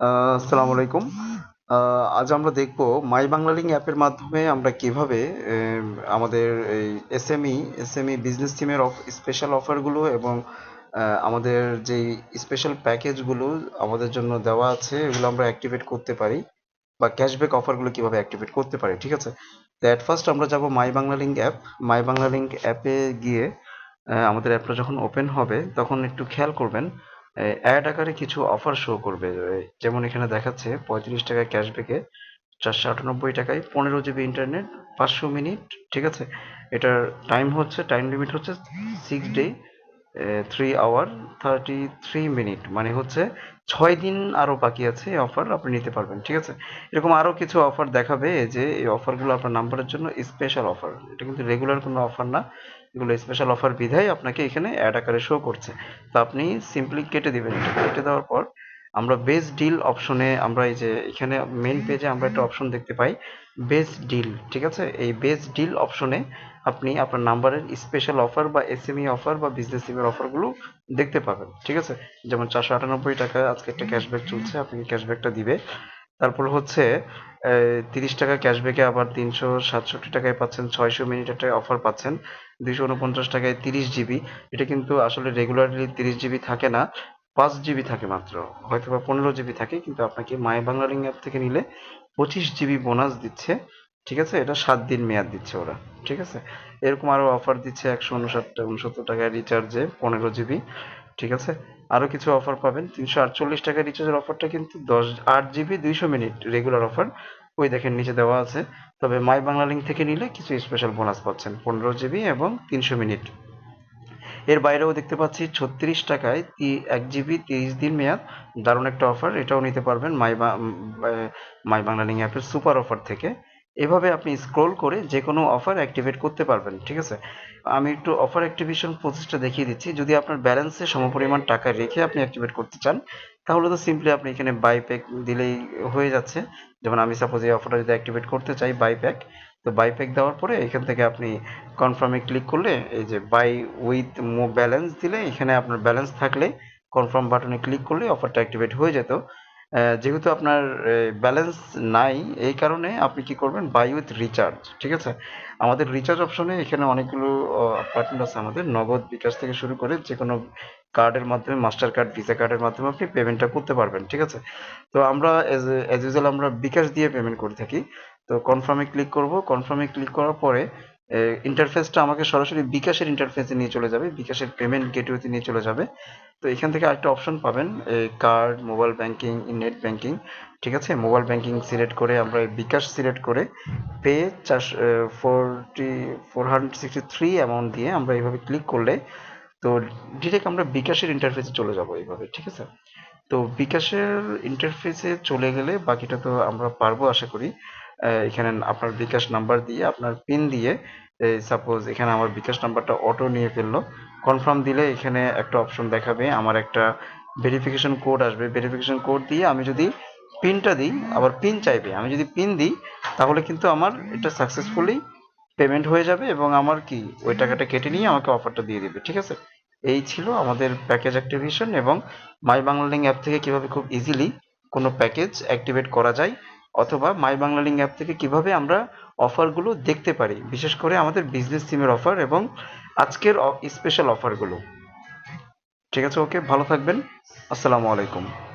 আসসালামু আলাইকুম। আজ আমরা দেখব মাই বাংলালিং অ্যাপের মাধ্যমে আমরা কীভাবে আমাদের এই এসএমই এসএমই বিজনেস টিমের অফ স্পেশাল অফারগুলো এবং আমাদের যেই স্পেশাল প্যাকেজগুলো আমাদের জন্য দেওয়া আছে, এগুলো আমরা অ্যাক্টিভেট করতে পারি বা ক্যাশব্যাক অফারগুলো কীভাবে অ্যাক্টিভেট করতে পারি, ঠিক আছে? তো অ্যাট ফার্স্ট আমরা যাব my Banglalink app. My Banglalink অ্যাপে গিয়ে আমাদের অ্যাপটা যখন ওপেন হবে, তখন একটু খেয়াল করবেন অ্যাড আকারে কিছু অফার শো করবে। যেমন এখানে দেখাচ্ছে পঁয়ত্রিশ টাকা ক্যাশব্যাকে চারশো আটানব্বই টাকায় পনেরো জিবি ইন্টারনেট পাঁচশো মিনিট ঠিক আছে? এটার টাইম হচ্ছে টাইম লিমিট হচ্ছে six day three hour thirty three minute মানে হচ্ছে ছয় দিন আরও বাকি আছে এই অফার আপনি নিতে পারবেন, ঠিক আছে? এরকম আরও কিছু অফার দেখাবে যে এই অফারগুলো আপনার নাম্বারের জন্য স্পেশাল অফার এটা কিন্তু রেগুলার কোনো অফার না, এগুলো স্পেশাল অফার বিধায় আপনাকে এখানে অ্যাড আকারে শো করছে। তো আপনি সিম্পলি কেটে দিবেন কেটে দেওয়ার পর আমরা বেস ডিল অপশনে আমরা এই যে এখানে মেন পেজে আমরা একটা অপশন দেখতে পাই বেস ডিল ঠিক আছে? এই বেস ডিল অপশনে আপনি আপনার নাম্বারের স্পেশাল অফার বা এসএমই অফার বা বিজনেস সিমের অফারগুলো দেখতে পাবেন, ঠিক আছে? যেমন চারশো আটানব্বই টাকা আজকে একটা ক্যাশব্যাক চলছে আপনাকে ক্যাশব্যাকটা দিবে। তারপর হচ্ছে তিরিশ টাকা ক্যাশব্যাকে আবার তিনশো সাতষট্টি টাকায় পাচ্ছেন, ছয়শো মিনিট একটা অফার পাচ্ছেন, দুইশো উনপঞ্চাশ টাকায় তিরিশ জিবি এটা কিন্তু আসলে রেগুলারলি তিরিশ জিবি থাকে না, পাঁচ জিবি থাকে মাত্র হয়তো বা পনেরো জিবি থাকে, কিন্তু আপনাকে মাই বাংলালিং অ্যাপ থেকে নিলে পঁচিশ জিবি বোনাস দিচ্ছে। ঠিক আছে? এটা সাত দিন মেয়াদ দিচ্ছে ওরা, ঠিক আছে? এরকম আরও অফার দিচ্ছে একশো উনষাট উনসত্তর টাকায় রিচার্জে পনেরো জিবি ঠিক আছে? আরও কিছু অফার পাবেন। তিনশো আটচল্লিশ টাকা রিচার্জের অফারটা কিন্তু দশ, আট জিবি দুইশো মিনিট রেগুলার অফার ওই দেখেন নিচে দেওয়া আছে। তবে মাই বাংলা লিঙ্ক থেকে নিলে কিছু স্পেশাল বোনাস পাচ্ছেন, পনেরো জিবি এবং তিনশো মিনিট। এর বাইরেও দেখতে পাচ্ছি ছত্রিশ টাকায় এক জিবি তিরিশ দিন মেয়াদ। দারুণ একটা অফার এটাও নিতে পারবেন মাই মাই বাংলালিং অ্যাপের সুপার অফার থেকে। এভাবে আপনি স্ক্রোল করে যে কোনো অফার অ্যাক্টিভেট করতে পারবেন, ঠিক আছে? আমি একটু অফার অ্যাক্টিভেশন প্রসেসটা দেখিয়ে দিচ্ছি। যদি আপনার ব্যালেন্সে সমপরিমাণ টাকা রেখে আপনি অ্যাক্টিভেট করতে চান, তাহলে তো সিম্পলি আপনি এখানে বাই প্যাক দিলেই হয়ে যাচ্ছে। যেমন আমি সাপোজ এই অফারটা যদি অ্যাক্টিভেট করতে চাই বাই প্যাক তো বাই প্যাক দেওয়ার পরে এখান থেকে আপনি কনফার্মে ক্লিক করলে এই যে বাই উইথ মো ব্যালেন্স দিলে এখানে আপনার ব্যালেন্স থাকলে কনফার্ম বাটনে ক্লিক করলে অফারটা অ্যাক্টিভেট হয়ে যেত। যেহেতু আপনার ব্যালেন্স নাই, এই কারণে আপনি কি করবেন? বাই উইথ রিচার্জ ঠিক আছে? আমাদের রিচার্জ অপশনে এখানে অনেকগুলো পার্টনার আছে আমাদের। নগদ বিকাশ থেকে শুরু করে যে কোনো কার্ডের মাধ্যমে মাস্টার কার্ড ভিসা কার্ডের মাধ্যমে আপনি পেমেন্টটা করতে পারবেন, ঠিক আছে? তো আমরা এজ ইউজুয়াল আমরা বিকাশ দিয়ে পেমেন্ট করে থাকি। তো কনফার্মে ক্লিক করব। কনফার্মে ক্লিক করার পরে ইন্টারফেসটা আমাকে সরাসরি বিকাশের ইন্টারফেসে নিয়ে চলে যাবে, বিকাশের পেমেন্ট গেটওয়েতে নিয়ে চলে যাবে। তো এখান থেকে আরেকটা অপশন পাবেন card mobile banking net banking ঠিক আছে? মোবাইল ব্যাংকিং সিলেক্ট করে আমরা বিকাশ সিলেক্ট করে পে চারশো forty four hundred sixty three amount দিয়ে আমরা এইভাবে ক্লিক করলে, তো ডিরেক্ট আমরা বিকাশের ইন্টারফেসে চলে যাব এইভাবে, ঠিক আছে? তো বিকাশের ইন্টারফেসে চলে গেলে বাকিটা তো আমরা পারব আশা করি। এখানে আপনার বিকাশ নাম্বার দিয়ে আপনার পিন দিয়ে সাপোজ এখানে আমার বিকাশ নাম্বারটা অটো নিয়ে ফেলল। কনফার্ম দিলে এখানে একটা অপশন দেখাবে, আমার একটা ভেরিফিকেশন কোড আসবে। ভেরিফিকেশন কোড দিয়ে আমি যদি পিনটা দিই, আবার পিন চাইবে, আমি যদি পিন দিই, তাহলে কিন্তু আমার এটা সাকসেসফুলি পেমেন্ট হয়ে যাবে এবং আমার কি, ওই টাকাটা কেটে নিয়ে আমাকে অফারটা দিয়ে দিবে, ঠিক আছে? এই ছিল আমাদের প্যাকেজ অ্যাক্টিভেশন এবং মাই বাংলালিং অ্যাপ থেকে কীভাবে খুব ইজিলি কোনো প্যাকেজ অ্যাক্টিভেট করা যায়। অথবা মাই বাংলা লিঙ্ক অ্যাপ থেকে কীভাবে আমরা অফারগুলো দেখতে পারি, বিশেষ করে আমাদের বিজনেস সিমের অফার এবং আজকের স্পেশাল অফারগুলো। ঠিক আছে ওকে ভালো থাকবেন। আসসালামু আলাইকুম।